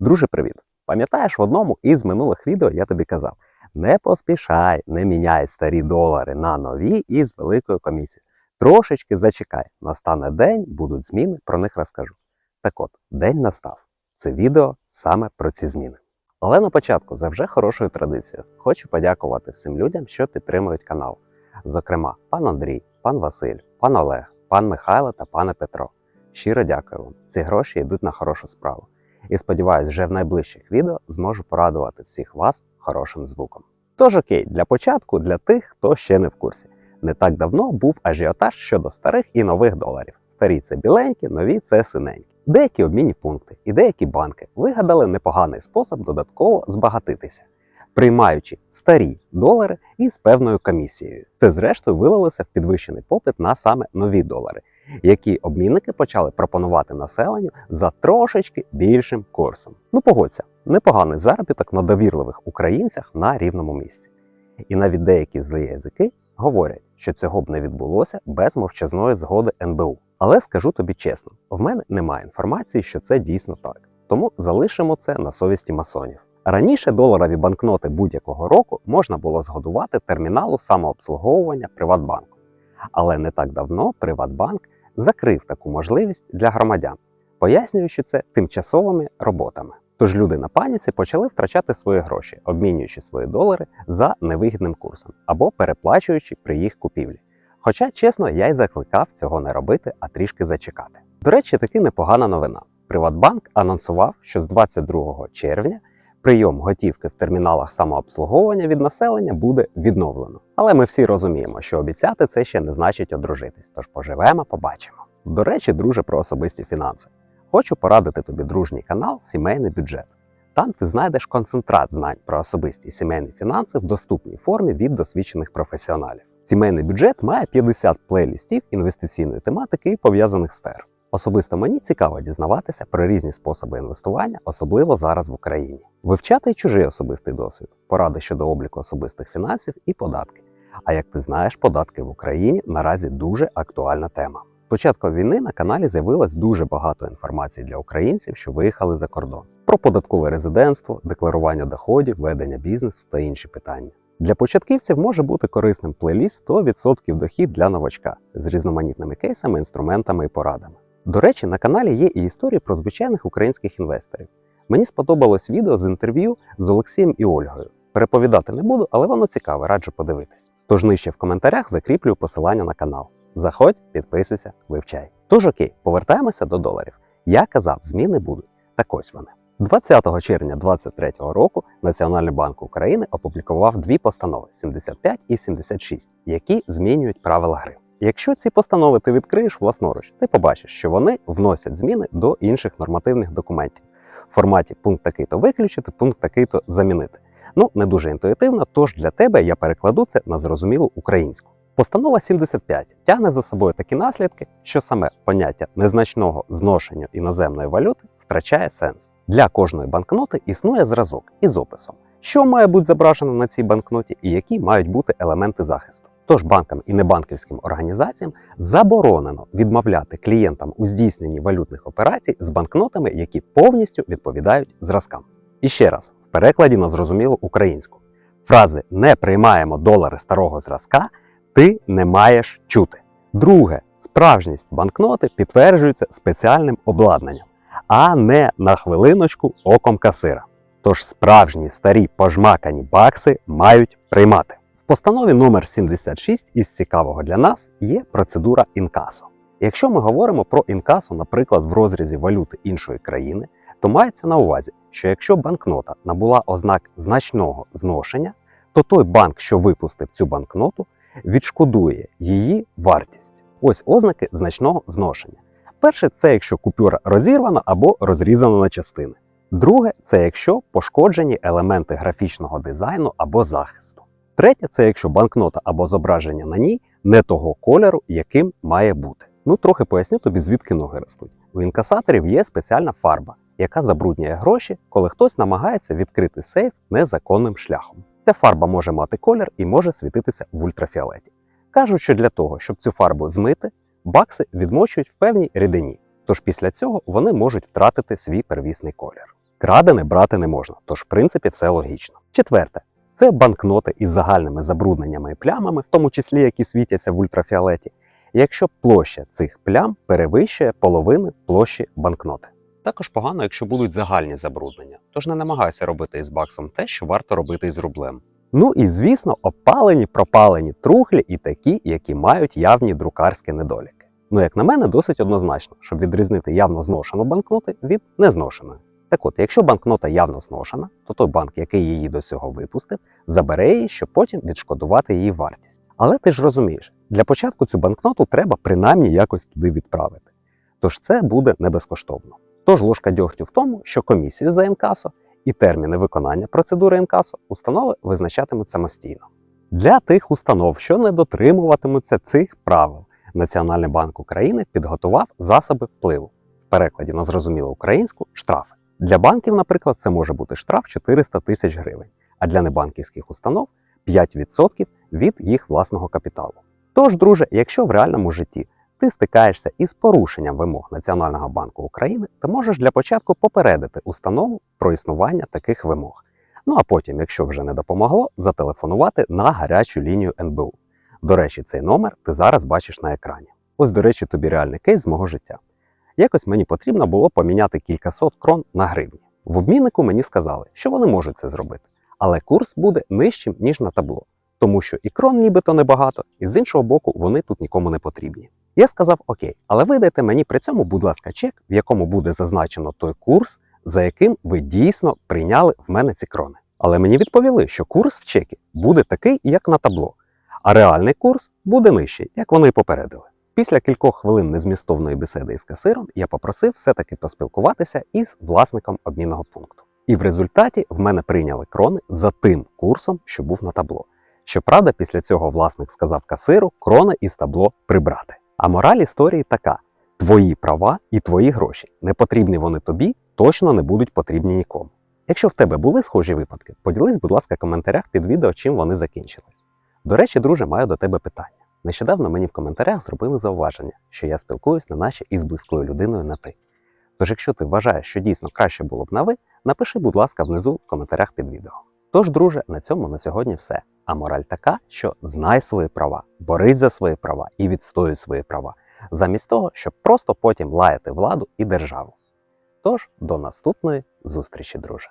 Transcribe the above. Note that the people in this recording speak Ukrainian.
Друже, привіт! Пам'ятаєш, в одному із минулих відео я тобі казав: не поспішай, не міняй старі долари на нові із великою комісією. Трошечки зачекай, настане день, будуть зміни, про них розкажу. Так от, день настав. Це відео саме про ці зміни. Але на початку, за вже хорошою традицією, хочу подякувати всім людям, що підтримують канал. Зокрема, пан Андрій, пан Василь, пан Олег, пан Михайло та пане Петро. Щиро дякую вам. Ці гроші йдуть на хорошу справу. І сподіваюсь, вже в найближчих відео зможу порадувати всіх вас хорошим звуком. Тож окей, для початку, для тих, хто ще не в курсі. Не так давно був ажіотаж щодо старих і нових доларів. Старі це біленькі, нові це синенькі. Деякі обмінні пункти і деякі банки вигадали непоганий спосіб додатково збагатитися, приймаючи старі долари із певною комісією. Це зрештою вилилося в підвищений попит на саме нові долари, які обмінники почали пропонувати населенню за трошечки більшим курсом. Ну погодься, непоганий заробіток на довірливих українцях на рівному місці. І навіть деякі злі язики говорять, що цього б не відбулося без мовчазної згоди НБУ. Але скажу тобі чесно, в мене немає інформації, що це дійсно так. Тому залишимо це на совісті масонів. Раніше доларові банкноти будь-якого року можна було згодувати терміналу самообслуговування Приватбанку. Але не так давно Приватбанк закрив таку можливість для громадян, пояснюючи це тимчасовими роботами. Тож люди на паніці почали втрачати свої гроші, обмінюючи свої долари за невигідним курсом або переплачуючи при їх купівлі. Хоча, чесно, я й закликав цього не робити, а трішки зачекати. До речі, таки непогана новина. Приватбанк анонсував, що з 22 червня прийом готівки в терміналах самообслуговування від населення буде відновлено. Але ми всі розуміємо, що обіцяти це ще не значить одружитись. Тож поживемо, побачимо. До речі, друже, про особисті фінанси. Хочу порадити тобі дружній канал Сімейний бюджет. Там ти знайдеш концентрат знань про особисті сімейні фінанси в доступній формі від досвідчених професіоналів. Сімейний бюджет має 50 плейлістів інвестиційної тематики і пов'язаних сфер. Особисто мені цікаво дізнаватися про різні способи інвестування, особливо зараз в Україні, вивчати чужий особистий досвід, поради щодо обліку особистих фінансів і податки. А як ти знаєш, податки в Україні наразі дуже актуальна тема. З початку війни на каналі з'явилось дуже багато інформації для українців, що виїхали за кордон, про податкове резидентство, декларування доходів, ведення бізнесу та інші питання. Для початківців може бути корисним плейліст 100% дохід для новачка з різноманітними кейсами, інструментами і порадами. До речі, на каналі є і історії про звичайних українських інвесторів. Мені сподобалось відео з інтерв'ю з Олексієм і Ольгою. Переповідати не буду, але воно цікаве, раджу подивитись. Тож нижче в коментарях закріплю посилання на канал. Заходь, підписуйся, вивчай. Тож окей, повертаємося до доларів. Я казав, зміни будуть. Так ось вони. 20 червня 2023 року Національний банк України опублікував дві постанови 75 і 76, які змінюють правила гри. Якщо ці постанови ти відкриєш власноруч, ти побачиш, що вони вносять зміни до інших нормативних документів в форматі пункт такий-то виключити, пункт такий-то замінити. Ну, не дуже інтуїтивно, тож для тебе я перекладу це на зрозумілу українську. Постанова 75 тягне за собою такі наслідки, що саме поняття незначного зношення іноземної валюти втрачає сенс. Для кожної банкноти існує зразок із описом, що має бути зображено на цій банкноті і які мають бути елементи захисту. Тож банкам і небанківським організаціям заборонено відмовляти клієнтам у здійсненні валютних операцій з банкнотами, які повністю відповідають зразкам. І ще раз, в перекладі на зрозумілу українську. Фрази не приймаємо долари старого зразка ти не маєш чути. Друге, справжність банкноти підтверджується спеціальним обладнанням, а не на хвилиночку оком касира. Тож справжні старі пожмакані бакси мають приймати. Постанові номер 76 із цікавого для нас є процедура інкасо. Якщо ми говоримо про інкасо, наприклад, в розрізі валюти іншої країни, то мається на увазі, що якщо банкнота набула ознак значного зношення, то той банк, що випустив цю банкноту, відшкодує її вартість. Ось ознаки значного зношення. Перше, це якщо купюра розірвана або розрізана на частини. Друге, це якщо пошкоджені елементи графічного дизайну або захисту. Третє, це якщо банкнота або зображення на ній не того кольору, яким має бути. Ну, трохи поясню тобі, звідки ноги ростуть. У інкасаторів є спеціальна фарба, яка забруднює гроші, коли хтось намагається відкрити сейф незаконним шляхом. Ця фарба може мати колір і може світитися в ультрафіолеті. Кажуть, що для того, щоб цю фарбу змити, бакси відмочують в певній рідині, тож після цього вони можуть втратити свій первісний колір. Крадене брати не можна, тож в принципі все логічно. Четверте. Це банкноти із загальними забрудненнями і плямами, в тому числі які світяться в ультрафіолеті, якщо площа цих плям перевищує половину площі банкноти. Також погано, якщо будуть загальні забруднення, тож не намагайся робити із баксом те, що варто робити із рублем. Ну і звісно, опалені, пропалені трухлі і такі, які мають явні друкарські недоліки. Ну, як на мене, досить однозначно, щоб відрізнити явно зношену банкноти від незношеної. Так от, якщо банкнота явно зношена, то той банк, який її до цього випустив, забере її, щоб потім відшкодувати її вартість. Але ти ж розумієш, для початку цю банкноту треба принаймні якось туди відправити. Тож це буде не безкоштовно. Тож ложка дьогтю в тому, що комісію за інкасо і терміни виконання процедури інкасо установи визначатимуть самостійно. Для тих установ, що не дотримуватимуться цих правил, Національний банк України підготував засоби впливу в перекладі на зрозумілу українську штрафи. Для банків, наприклад, це може бути штраф 400 тисяч гривень, а для небанківських установ 5% від їх власного капіталу. Тож, друже, якщо в реальному житті ти стикаєшся із порушенням вимог Національного банку України, то можеш для початку попередити установу про існування таких вимог. Ну а потім, якщо вже не допомогло, зателефонувати на гарячу лінію НБУ. До речі, цей номер ти зараз бачиш на екрані. Ось, до речі, тобі реальний кейс з мого життя. Якось мені потрібно було поміняти кількасот крон на гривні. В обміннику мені сказали, що вони можуть це зробити, але курс буде нижчим, ніж на табло, тому що і крон нібито небагато, і з іншого боку, вони тут нікому не потрібні. Я сказав: Окей, але видайте мені при цьому, будь ласка, чек, в якому буде зазначено той курс, за яким ви дійсно прийняли в мене ці крони. Але мені відповіли, що курс в чекі буде такий, як на табло, а реальний курс буде нижчий, як вони й попередили. Після кількох хвилин незмістовної бесіди із касиром я попросив все-таки поспілкуватися із власником обмінного пункту. І в результаті в мене прийняли крони за тим курсом, що був на табло. Щоправда, після цього власник сказав касиру крони із табло прибрати. А мораль історії така: твої права і твої гроші. Не потрібні вони тобі, точно не будуть потрібні нікому. Якщо в тебе були схожі випадки, поділись, будь ласка, в коментарях під відео, чим вони закінчились. До речі, друже, маю до тебе питання. Нещодавно мені в коментарях зробили зауваження, що я спілкуюсь на наші із близькою людиною на ти. Тож, якщо ти вважаєш, що дійсно краще було б на ви, напиши, будь ласка, внизу в коментарях під відео. Тож, друже, на цьому на сьогодні все. А мораль така, що знай свої права, борись за свої права і відстоюй свої права, замість того, щоб просто потім лаяти владу і державу. Тож, до наступної зустрічі, друже.